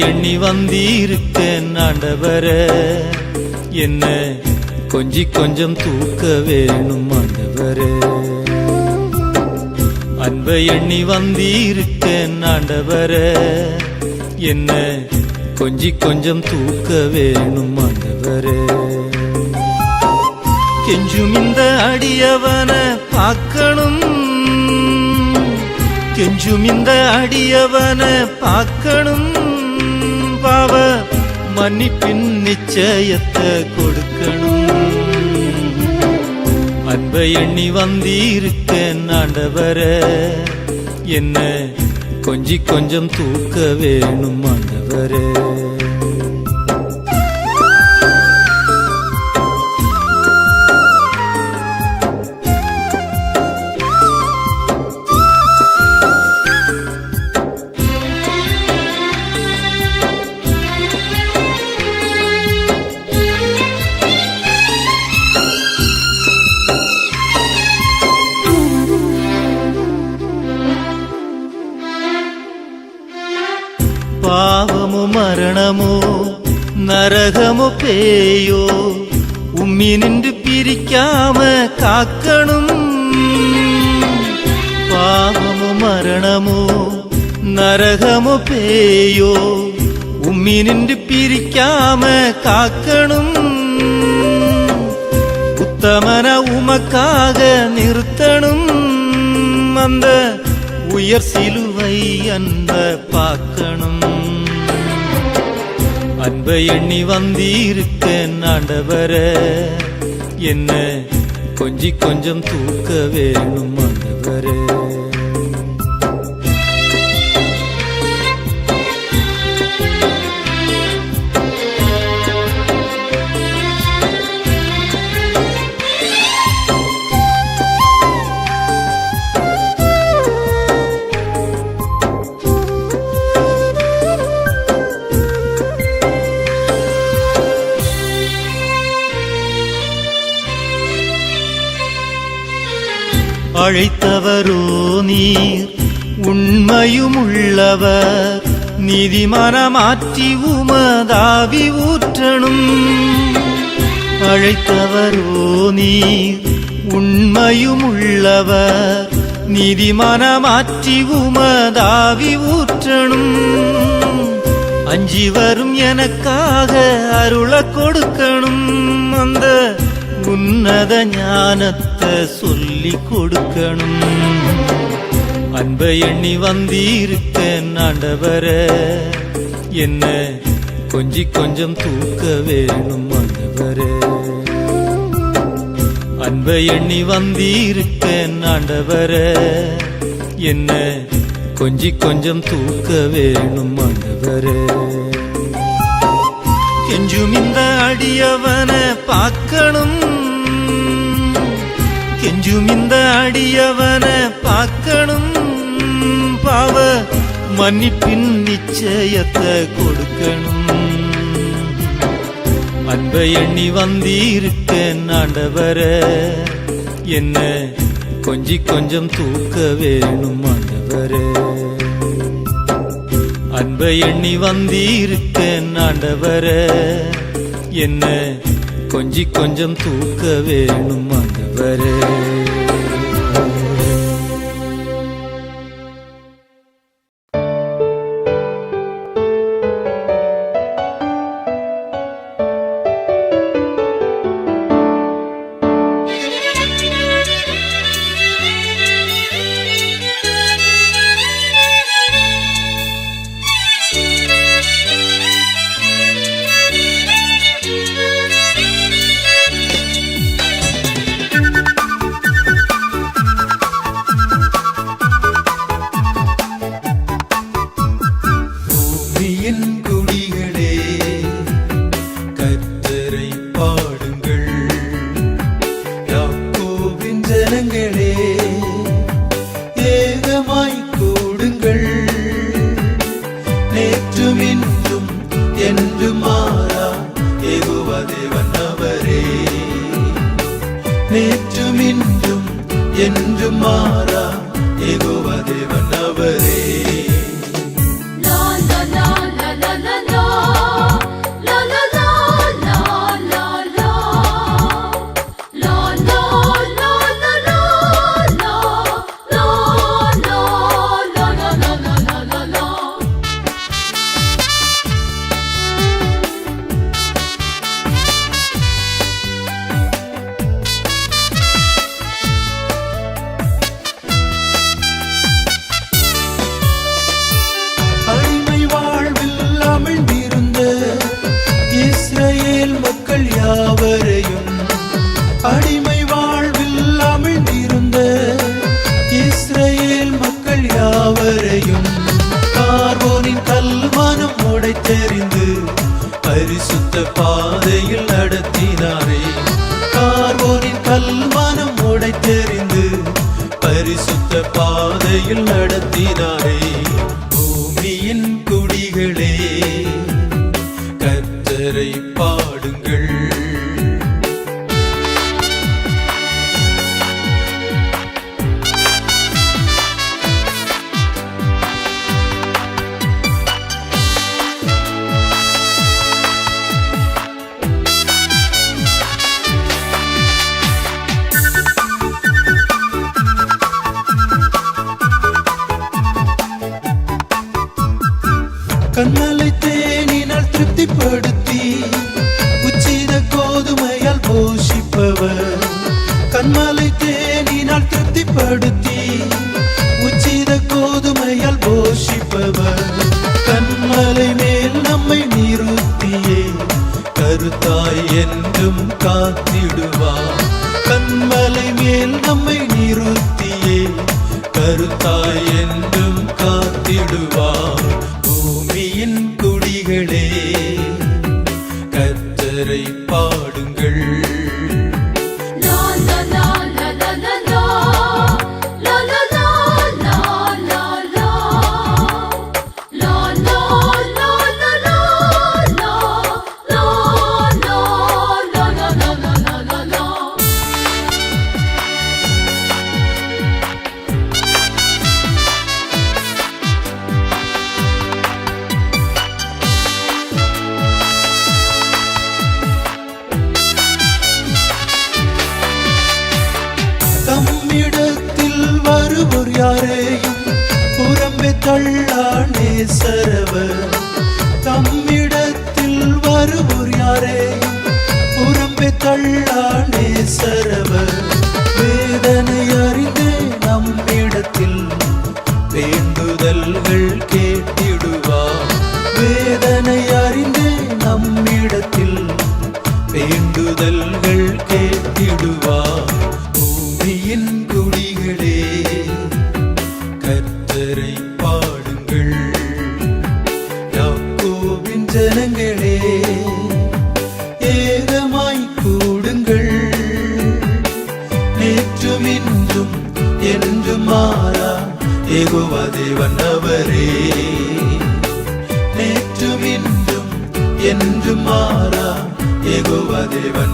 எண்ணி வந்தீருக்கேன் ஆண்டவர. என்ன கொஞ்சி கொஞ்சம் தூக்க வேணும் ஆண்டவர. அன்பை எண்ணி வந்தீருக்கேன் ஆண்டவர. என்ன கொஞ்சி கொஞ்சம் தூக்க வேணும் ஆண்டவரே. கெஞ்சும் இந்த அடியவனை பார்க்கணும். கெஞ்சும் இந்த அடியவனை பார்க்கணும். மன்னிப்பின் நிச்சயத்தை கொடுக்கணும். அன்பை எண்ணி வந்தீருக்கேன் ஆண்டவர. என்ன கொஞ்சி கொஞ்சம் தூக்க வேணும் ஆண்டவரே. കാക്കമൊക്കെയോ ഉമ്മിനിണ്ട് പിരിക്കാമ കാക്കണം. പാപമോ മരണമോ നരകമോ പേയോ ഉമ്മിനിണ്ട് പിരിക്കാമ കാക്കണം. ഉത്തമന ഉമക്കാക നിർത്തണം. അന്ത ഉയർ സിലുവൈ അൻപ പാക്കണം. அன்பை எண்ணி வந்தீருக்கேன் ஆண்டவர என்ன கொஞ்சி கொஞ்சம் தூக்க வேணும்? அழைத்தவரோ நீர். உண்மையும் உள்ளவர் நிதி மனமாற்றி உமதாவி ஊற்றணும். அழைத்தவரோ நீர். உண்மையும் உள்ளவர் நிதி மனமாற்றி உமதாவி ஊற்றணும். அஞ்சி வரும் எனக்காக அருள கொடுக்கணும். அந்த உன்னத ஞானத்தை சொல்லி கொடுக்கணும் அன்பை எண்ணி வந்தீருக்கேன் ஆண்டவர என்ன கொஞ்சி கொஞ்சம் தூக்க வேணும் ஆண்டவர அன்பை எண்ணி வந்தீருக்கேன் ஆண்டவர என்ன கொஞ்சி கொஞ்சம் தூக்க வேணும் ஆண்டவரே கெஞ்சும் இந்த அடியவன பார்க்கணும். கெஞ்சும் இந்த அடியவனை பார்க்கணும் பாவ. மன்னிப்பின் நிச்சயத்தை கொடுக்கணும். அன்பை எண்ணி வந்தீருக்கேன் ஆண்டவர என்ன கொஞ்சி கொஞ்சம் தூக்க வேணும் ஆண்டவர. அன்பை எண்ணி வந்தீருக்கேன் ஆண்டவர என்ன கொஞ்சி கொஞ்சம் தூக்க வேணும் ஆண்டவர. பரிசுத்த தேவன் அவரே நேற்றும் என்றும் என்றும் மாற 用 never தேவன் அவரே நேற்றும் இன்றும் என்றும் மாறா. ஏகோவா தேவன்.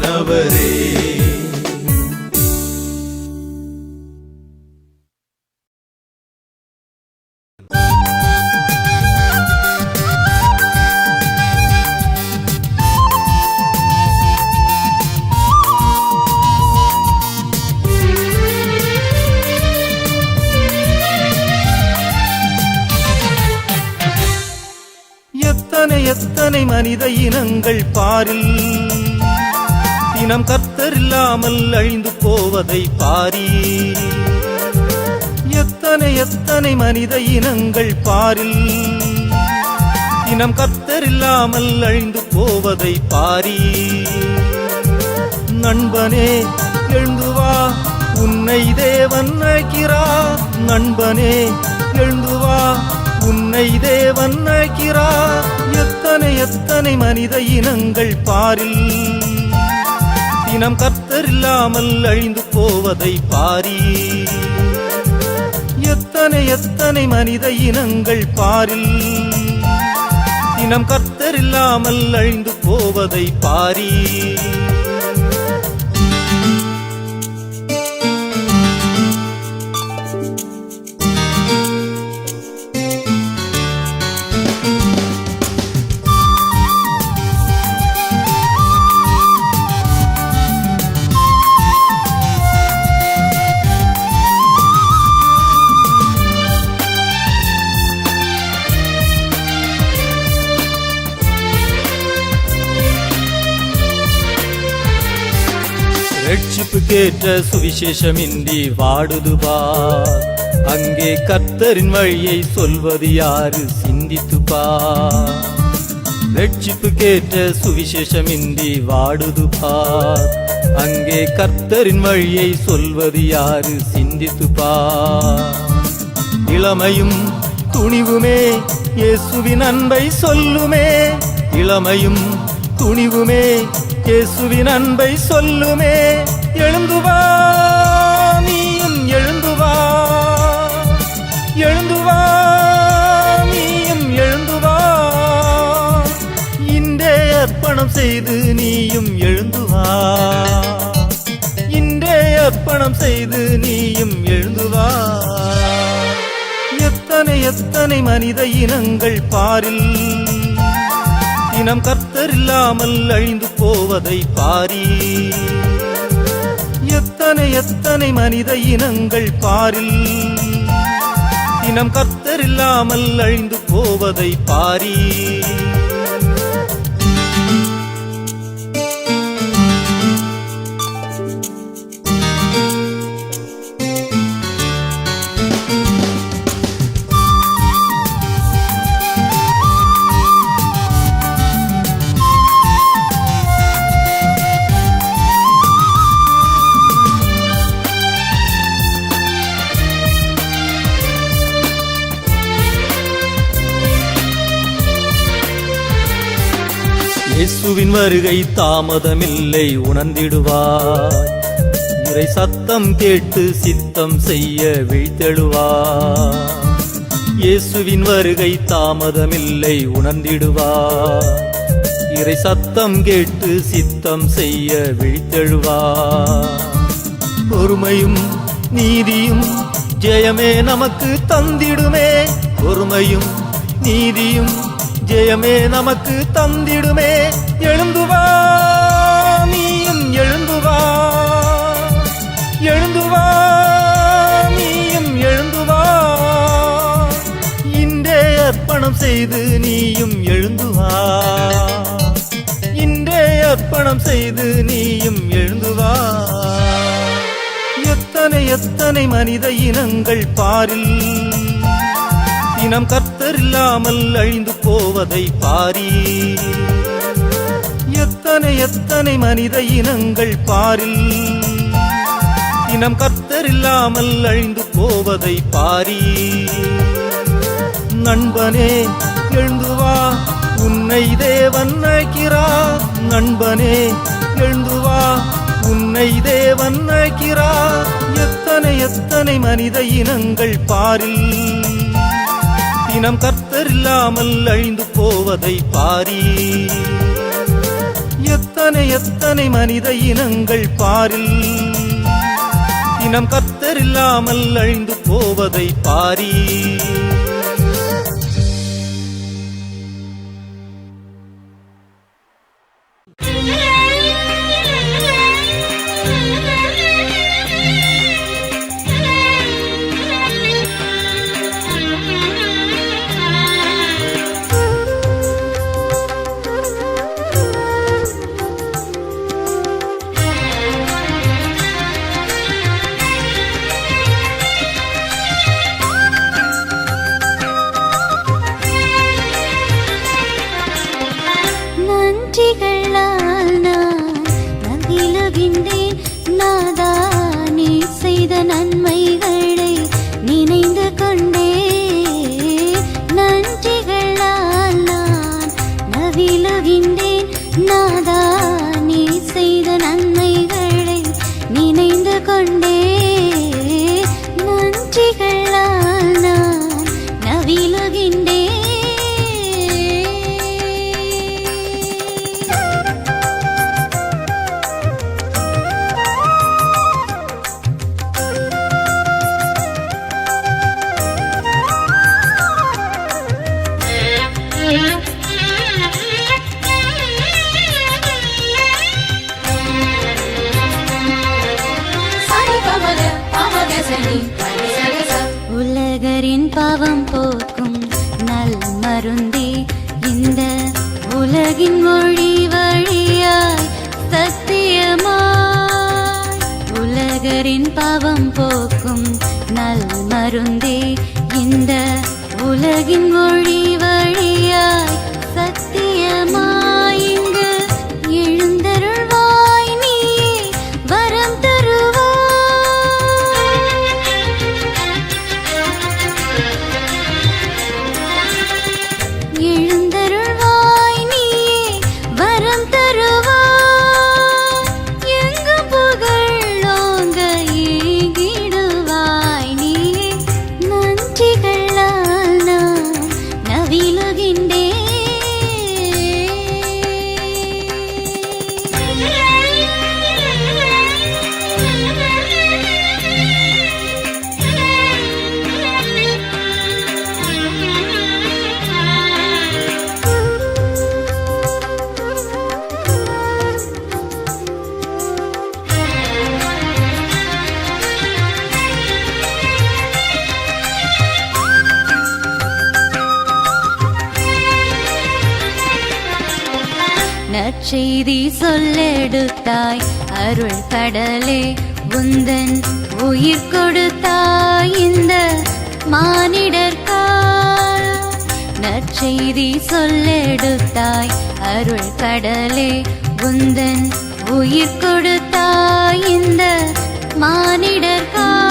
மனித இனங்கள் பாரில். இனம் கத்தரில்லாமல் அழிந்து போவதை பாரி நண்பனே எழுந்து வா உன்னை தேவன் அழைக்கிறா நண்பனே எழுந்து வா உன்னை தேவன் அழைக்கிறா எத்தனை எத்தனை மனித இனங்கள் பாரில். இனம் கத்தரில்லாமல் அழிந்து போவதை பாரீ எத்தனை எத்தனை மனித இனங்கள் பாரில்? இனம் கர்த்தரில்லாமல் அழிந்து போவதை பாரீ கேட்ட சுவிசேஷமின்றி வாடுது பார் அங்கே கர்த்தரின் வழியை சொல்வது யாரு? சிந்தித்து பார் சுவிசேஷம் சுவிசேஷமின்றி வாடுது பார் அங்கே கர்த்தரின் வழியை சொல்வது யாரு? சிந்தித்து பார் இளமையும் துணிவுமே இயேசுவின் அன்பை சொல்லுமே. இளமையும் துணிவுமே இயேசுவின் அன்பை சொல்லுமே. எழுந்துவா நீயும் எழுந்துவா. எழுந்துவா நீயும் எழுந்துவா. இன்றே அர்ப்பணம் செய்து நீயும் எழுந்துவா. இன்றே அர்ப்பணம் செய்து நீயும் எழுந்துவா. எத்தனை எத்தனை மனித இனங்கள் பாரில். இனம் கர்த்தரில்லாமல் அழிந்து போவதை பாரி. எத்தனை எத்தனை மனித இனங்கள் பாரில். இனம் கர்த்தரில்லாமல் அழிந்து போவதை பாரி. இயேசுவின் வருகை தாமதமில்லை உணர்ந்திடுவாய் இறை சத்தம் கேட்டு சித்தம் செய்ய விழித்தெழுவாய் இயேசுவின் வருகை தாமதமில்லை உணர்ந்திடுவாய் இறை சத்தம் கேட்டு சித்தம் செய்ய விழித்தெழுவாய் பொறுமையும் நீதியும் ஜெயமே நமக்கு தந்திடுமே. பொறுமையும் நீதியும் ஜெயமே நமக்கு தந்திடுமே. எழுந்துவா நீயும் எழுந்துவா. எழுந்துவா நீயும் எழுந்துவா. இன்றே அர்ப்பணம் செய்து நீயும் எழுந்துவா. இன்றே அர்ப்பணம் செய்து நீயும் எழுந்துவா. எத்தனை எத்தனை மனித இனங்கள் பாரில் இனம் கற்ப கர்த்தரில்லாமல் அழிந்து போவதை பாரி. எத்தனை எத்தனை மனித இனங்கள் பாரில்? இனம் கர்த்தரில்லாமல் அழிந்து போவதை பாரி. நண்பனே எழுந்து வா உன்னை தேவன் அழைக்கிறார். நண்பனே எழுந்து வா உன்னை தேவன் அழைக்கிறார். எத்தனை எத்தனை மனித இனங்கள் பாரில்? இனம் கர்த்தரில்லாமல் அழிந்து போவதை பாரி. எத்தனை எத்தனை மனித இனங்கள் பாரில்? இனம் கர்த்தரில்லாமல் அழிந்து போவதை பாரி. No. உலகரின் பாவம் போக்கும் நல் மருந்தே இந்த உலகின் மொழி வழி செய்தி சொல்லெடுத்தாய். அருள் கடலே உந்தன் உயிர் கொடுத்தாய். இந்த மானிடர்காய் நற்செய்தி சொல்லெடுத்தாய். அருள் கடலே உந்தன் உயிர் கொடுத்தாய். இந்த மானிடர்காய்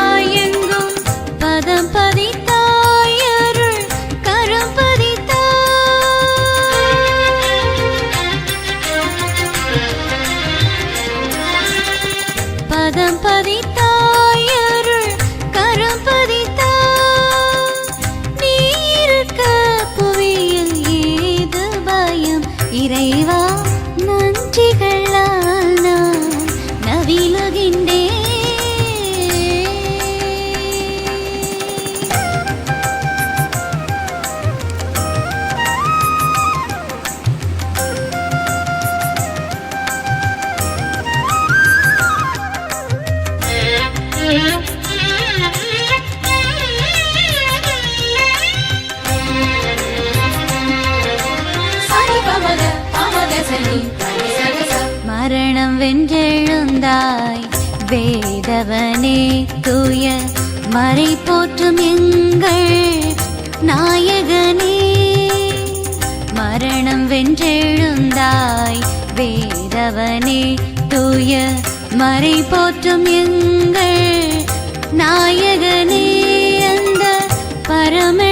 பதம் பதித்த மறை போற்றும் எங்கள் நாயகனே. மரணம் வென்றெழுந்தாய் வேதவனே. தூய மறை போற்றும் எங்கள் நாயகனே. அந்த பரம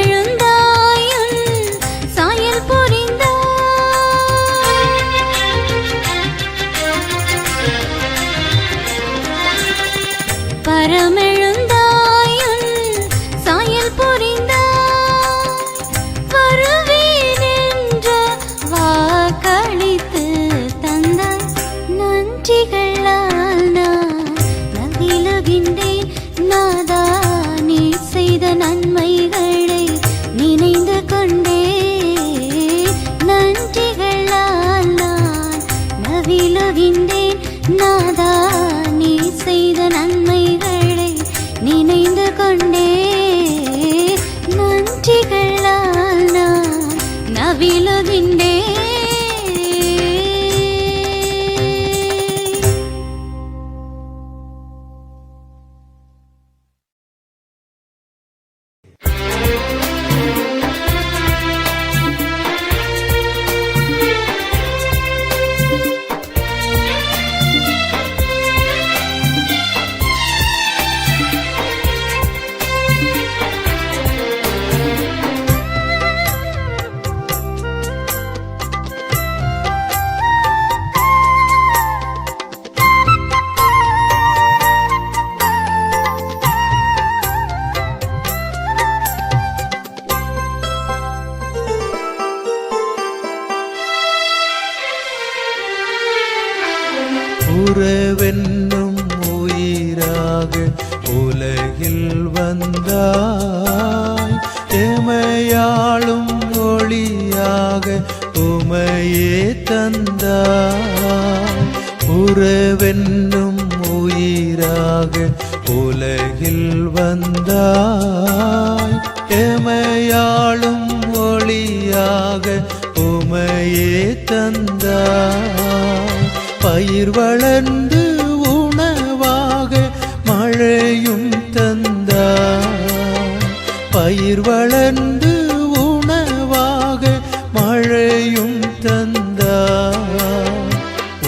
பயிர் வளர்ந்து உணவாக மழையும் தந்தார். பயிர் வளர்ந்து உணவாக மழையும் தந்தார்.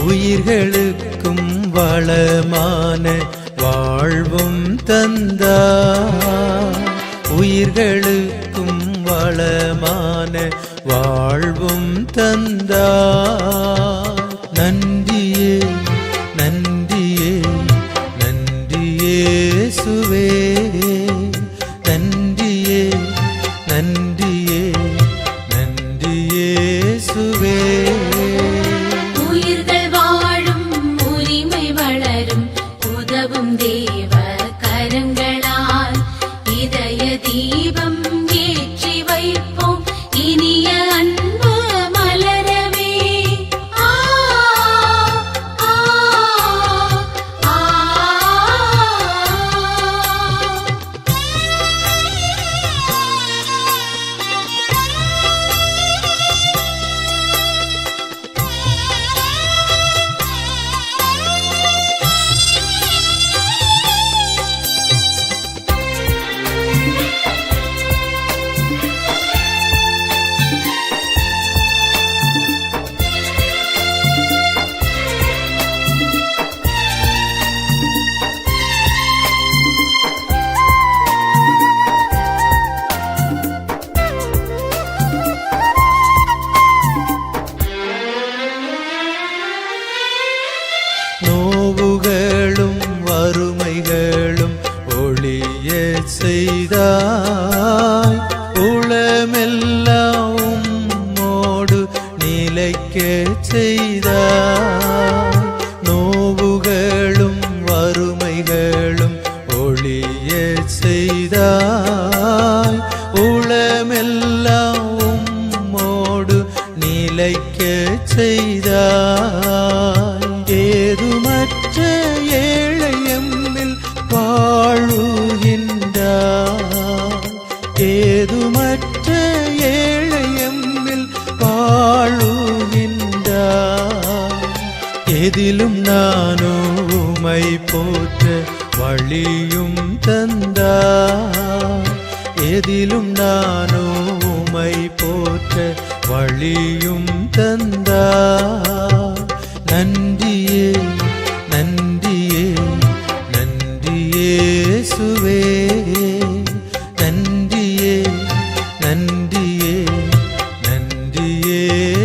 உயிர்களுக்கும் வளமான வாழ்வும் தந்தார். உயிர்களுக்கும் வளமான வாழ்வும் தந்தாய் நன்றி ஒளிய செய்தாய். உளமெல்லாம்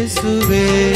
நன்றியே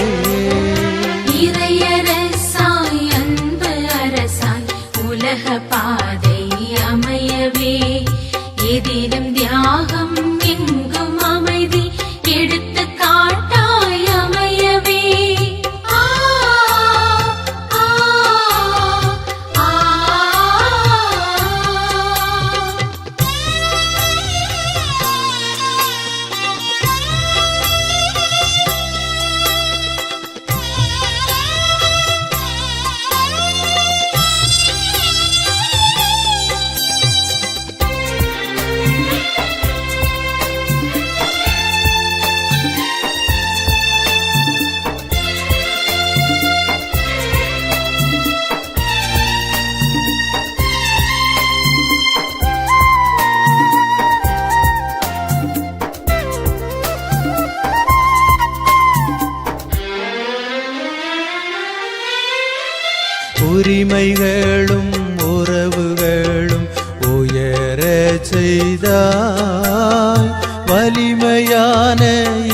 உரிமைகளும் உறவுகளும் உயர செய்தாய் வலிமையான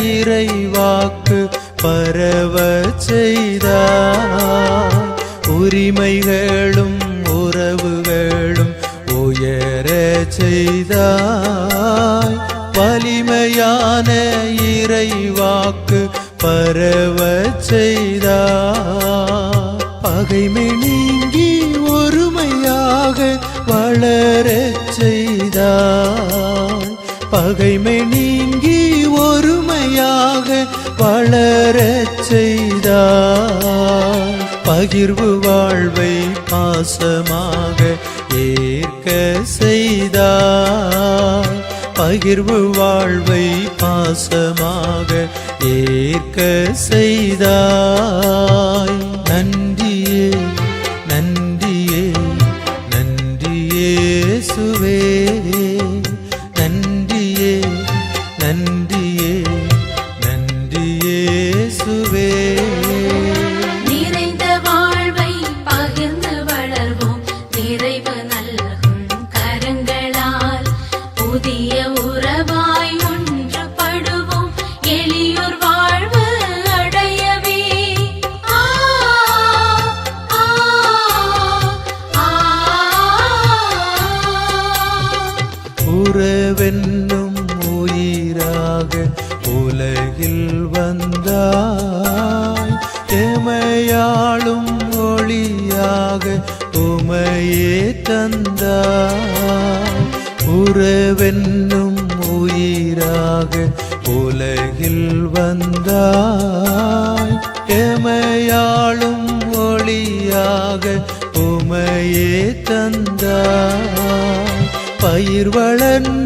இறைவாக்கு பரவ செய்தாய் உரிமைகளும் உறவுகளும் உயர செய்தாய் வலிமையான இறைவாக்கு பரவ செய்தாய் பகைமை செய்தாய் பகைமை நீங்கி ஒருமையாக வளரச் செய்தாய். பகிர்வு வாழ்வை பாசமாக ஏற்க செய்தாய். பகிர்வு வாழ்வை பாசமாக ஏற்க செய்தாய். உறவென்னும் உயிராக உலகில் வந்தாய். எமையாளும் ஒளியாக உமையே தந்தாய். பயிர் வளர்ந்த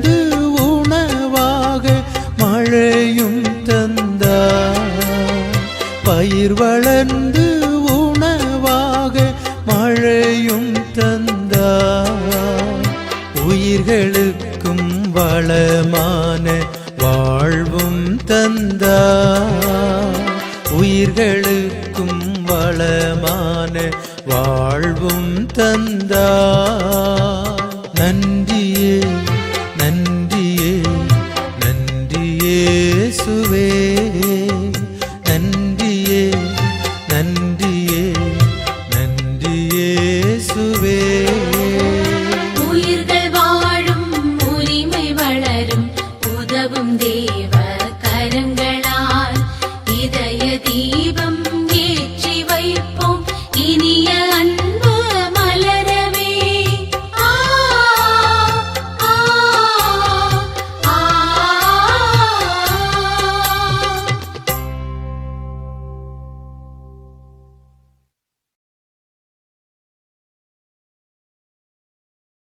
உயிர்களுக்கும் வளமான வாழ்வும் தந்தா. நன்றி.